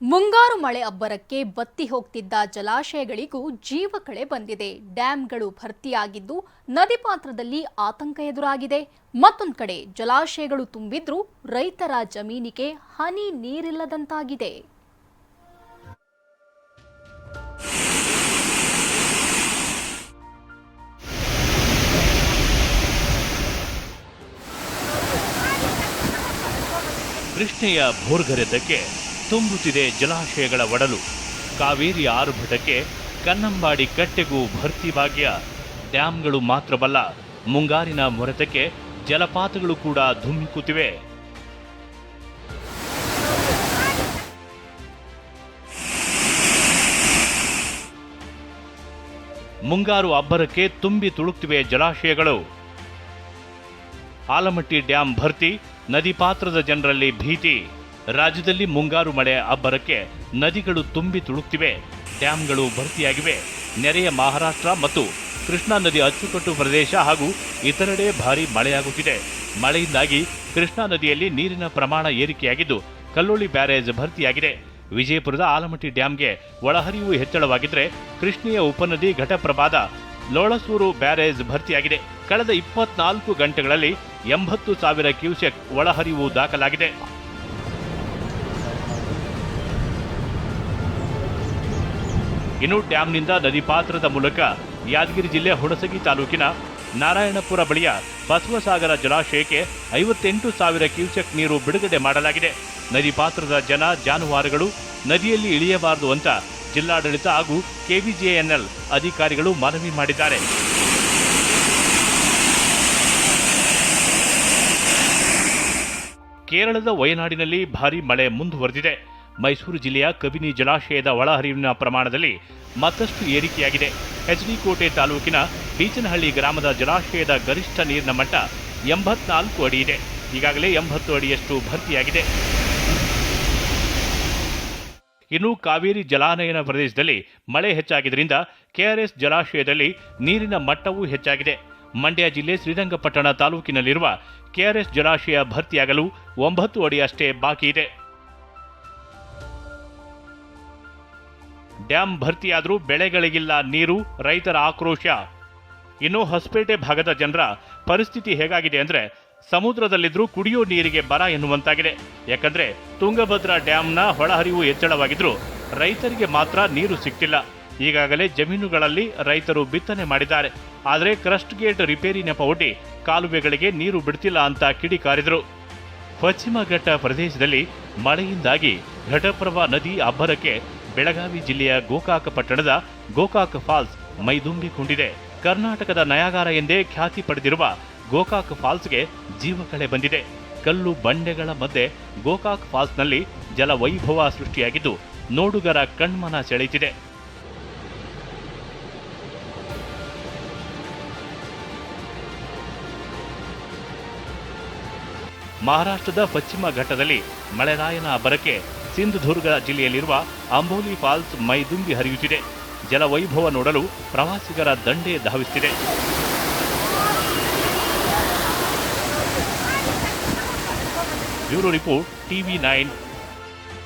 ಮುಂಗಾರು ಮಳೆ ಅಬ್ಬರಕ್ಕೆ ಬತ್ತಿ ಹೋಗ್ತಿದ್ದ ಜಲಾಶಯಗಳಿಗೂ ಜೀವ ಕಳೆ ಬಂದಿದೆ. ಡ್ಯಾಂಗಳು ಭರ್ತಿಯಾಗಿದ್ದು ನದಿ ಪಾತ್ರದಲ್ಲಿ ಆತಂಕ ಎದುರಾಗಿದೆ. ಮತ್ತೊಂದು ಕಡೆ ಜಲಾಶಯಗಳು ತುಂಬಿದ್ರೂ ರೈತರ ಜಮೀನಿಗೆ ಹನಿ ನೀರಿಲ್ಲದಂತಾಗಿದೆ. ಕೃಷ್ಣೆಯ ಭೋರ್ಗರೆತಕ್ಕೆ ತುಂಬುತ್ತಿದೆ ಜಲಾಶಯಗಳ ಒಡಲು. ಕಾವೇರಿ ಆರುಭಟಕ್ಕೆ ಕನ್ನಂಬಾಡಿ ಕಟ್ಟೆಗೂ ಭರ್ತಿ ಭಾಗ್ಯ. ಡ್ಯಾಂಗಳು ಮಾತ್ರವಲ್ಲ, ಮುಂಗಾರಿನ ಮೊರೆತಕ್ಕೆ ಜಲಪಾತಗಳು ಕೂಡ ಧುಮ್ಮಿಕ್ಕುತ್ತಿವೆ ಮುಂಗಾರು ಅಬ್ಬರಕ್ಕೆ ತುಂಬಿ ತುಳುಕ್ತಿವೆ ಜಲಾಶಯಗಳು. ಆಲಮಟ್ಟಿ ಡ್ಯಾಂ ಭರ್ತಿ, ನದಿ ಪಾತ್ರದ ಜನರಲ್ಲಿ ಭೀತಿ. ರಾಜ್ಯದಲ್ಲಿ ಮುಂಗಾರು ಮಳೆ ಅಬ್ಬರಕ್ಕೆ ನದಿಗಳು ತುಂಬಿ ತುಳುಕ್ತಿವೆ. ಡ್ಯಾಂಗಳು ಭರ್ತಿಯಾಗಿವೆ. ನೆರೆಯ ಮಹಾರಾಷ್ಟ್ರ ಮತ್ತು ಕೃಷ್ಣಾ ನದಿ ಅಚ್ಚುಕಟ್ಟು ಪ್ರದೇಶ ಹಾಗೂ ಇತರೆಡೆ ಭಾರೀ ಮಳೆಯಾಗುತ್ತಿದೆ. ಮಳೆಯಿಂದಾಗಿ ಕೃಷ್ಣಾ ನದಿಯಲ್ಲಿ ನೀರಿನ ಪ್ರಮಾಣ ಏರಿಕೆಯಾಗಿದ್ದು, ಕಲ್ಲೋಳಿ ಬ್ಯಾರೇಜ್ ಭರ್ತಿಯಾಗಿದೆ. ವಿಜಯಪುರದ ಆಲಮಟ್ಟಿ ಡ್ಯಾಂಗೆ ಒಳಹರಿವು ಹೆಚ್ಚಳವಾಗಿದ್ದರೆ ಕೃಷ್ಣೆಯ ಉಪನದಿ ಘಟಪ್ರಭಾದ ಲೋಳಸೂರು ಬ್ಯಾರೇಜ್ ಭರ್ತಿಯಾಗಿದೆ. ಕಳೆದ ಇಪ್ಪತ್ನಾಲ್ಕು ಗಂಟೆಗಳಲ್ಲಿ ಎಂಬತ್ತು ಸಾವಿರ ಕ್ಯೂಸೆಕ್ ಒಳಹರಿವು ದಾಖಲಾಗಿದೆ. ಇನ್ನು ಡ್ಯಾಂನಿಂದ ನದಿ ಪಾತ್ರದ ಮೂಲಕ ಯಾದಗಿರಿ ಜಿಲ್ಲೆ ಹುಣಸಗಿ ತಾಲೂಕಿನ ನಾರಾಯಣಪುರ ಬಳಿಯ ಬಸವಸಾಗರ ಜಲಾಶಯಕ್ಕೆ ಐವತ್ತೆಂಟು ಸಾವಿರ ಕ್ಯೂಸೆಕ್ ನೀರು ಬಿಡುಗಡೆ ಮಾಡಲಾಗಿದೆ. ನದಿ ಪಾತ್ರದ ಜನ, ಜಾನುವಾರುಗಳು ನದಿಯಲ್ಲಿ ಇಳಿಯಬಾರದು ಅಂತ ಜಿಲ್ಲಾಡಳಿತ ಹಾಗೂ ಕೆವಿಜೆಎನ್ಎಲ್ ಅಧಿಕಾರಿಗಳು ಮನವಿ ಮಾಡಿದ್ದಾರೆ. ಕೇರಳದ ವಯನಾಡಿನಲ್ಲಿ ಭಾರೀ ಮಳೆ ಮುಂದುವರೆದಿದೆ. ಮೈಸೂರು ಜಿಲ್ಲೆಯ ಕಬಿನಿ ಜಲಾಶಯದ ಒಳಹರಿವಿನ ಪ್ರಮಾಣದಲ್ಲಿ ಮತ್ತಷ್ಟು ಏರಿಕೆಯಾಗಿದೆ. ಕೋಟೆ ತಾಲೂಕಿನ ಬೀಚನಹಳ್ಳಿ ಗ್ರಾಮದ ಜಲಾಶಯದ ಗರಿಷ್ಠ ನೀರಿನ ಮಟ್ಟ ಎಂಬತ್ನಾಲ್ಕು ಅಡಿ ಇದೆ. ಈಗಾಗಲೇ ಎಂಬತ್ತು ಅಡಿಯಷ್ಟು ಭರ್ತಿಯಾಗಿದೆ. ಇನ್ನು ಕಾವೇರಿ ಜಲಾನಯನ ಪ್ರದೇಶದಲ್ಲಿ ಮಳೆ ಹೆಚ್ಚಾಗಿದ್ದರಿಂದ ಕೆಆರ್ಎಸ್ ಜಲಾಶಯದಲ್ಲಿ ನೀರಿನ ಮಟ್ಟವೂ ಹೆಚ್ಚಾಗಿದೆ. ಮಂಡ್ಯ ಜಿಲ್ಲೆ ಶ್ರೀರಂಗಪಟ್ಟಣ ತಾಲೂಕಿನಲ್ಲಿರುವ ಕೆಆರ್ಎಸ್ ಜಲಾಶಯ ಭರ್ತಿಯಾಗಲು ಒಂಬತ್ತು ಅಡಿಯಷ್ಟೇ ಬಾಕಿ ಇದೆ. ಡ್ಯಾಂ ಭರ್ತಿಯಾದರೂ ಬೆಳೆಗಳಿಗಿಲ್ಲ ನೀರು, ರೈತರ ಆಕ್ರೋಶ. ಇನ್ನು ಹೊಸಪೇಟೆ ಭಾಗದ ಜನರ ಪರಿಸ್ಥಿತಿ ಹೇಗಾಗಿದೆ ಅಂದರೆ ಸಮುದ್ರದಲ್ಲಿದ್ದರೂ ಕುಡಿಯೋ ನೀರಿಗೆ ಬರ ಎನ್ನುವಂತಾಗಿದೆ. ಯಾಕಂದರೆ ತುಂಗಭದ್ರಾ ಡ್ಯಾಂನ ಒಳಹರಿವು ಹೆಚ್ಚಳವಾಗಿದ್ದರೂ ರೈತರಿಗೆ ಮಾತ್ರ ನೀರು ಸಿಗ್ತಿಲ್ಲ. ಈಗಾಗಲೇ ಜಮೀನುಗಳಲ್ಲಿ ರೈತರು ಬಿತ್ತನೆ ಮಾಡಿದ್ದಾರೆ. ಆದರೆ ಕ್ರಸ್ಟ್ ಗೇಟ್ ರಿಪೇರಿ ನೆಪವೊಡ್ಡಿ ಕಾಲುವೆಗಳಿಗೆ ನೀರು ಬಿಡ್ತಿಲ್ಲ ಅಂತ ಕಿಡಿಕಾರಿದರು ಪಶ್ಚಿಮ ಘಟ್ಟ ಪ್ರದೇಶದಲ್ಲಿ ಮಳೆಯಿಂದಾಗಿ ಘಟಪ್ರಭಾ ನದಿ ಅಬ್ಬರಕ್ಕೆ ಬೆಳಗಾವಿ ಜಿಲ್ಲೆಯ ಗೋಕಾಕ ಪಟ್ಟಣದ ಗೋಕಾಕ್ ಫಾಲ್ಸ್ ಮೈದುಂಬಿಕೊಂಡಿದೆ ಕರ್ನಾಟಕದ ನಯಾಗಾರ ಎಂದೇ ಖ್ಯಾತಿ ಪಡೆದಿರುವ ಗೋಕಾಕ್ ಫಾಲ್ಸ್ಗೆ ಜೀವಕಳೆ ಬಂದಿದೆ. ಕಲ್ಲು ಬಂಡೆಗಳ ಮಧ್ಯೆ ಗೋಕಾಕ್ ಫಾಲ್ಸ್ನಲ್ಲಿ ಜಲವೈಭವ ಸೃಷ್ಟಿಯಾಗಿದ್ದು, ನೋಡುಗರ ಕಣ್ಮನ ಸೆಳೆಯುತ್ತಿದೆ ಮಹಾರಾಷ್ಟ್ರದ ಪಶ್ಚಿಮ ಘಟ್ಟದಲ್ಲಿ ಮಳೆರಾಯನ ಅಬ್ಬರಕ್ಕೆ ಸಿಂಧುದುರ್ಗ ಜಿಲ್ಲೆಯಲ್ಲಿರುವ ಅಂಬೋಲಿ ಫಾಲ್ಸ್ ಮೈದುಂಬಿ ಹರಿಯುತ್ತಿದೆ. ಜಲವೈಭವ ನೋಡಲು ಪ್ರವಾಸಿಗರ ದಂಡೆ ಧಾವಿಸುತ್ತಿದೆ. Bureau report TV nine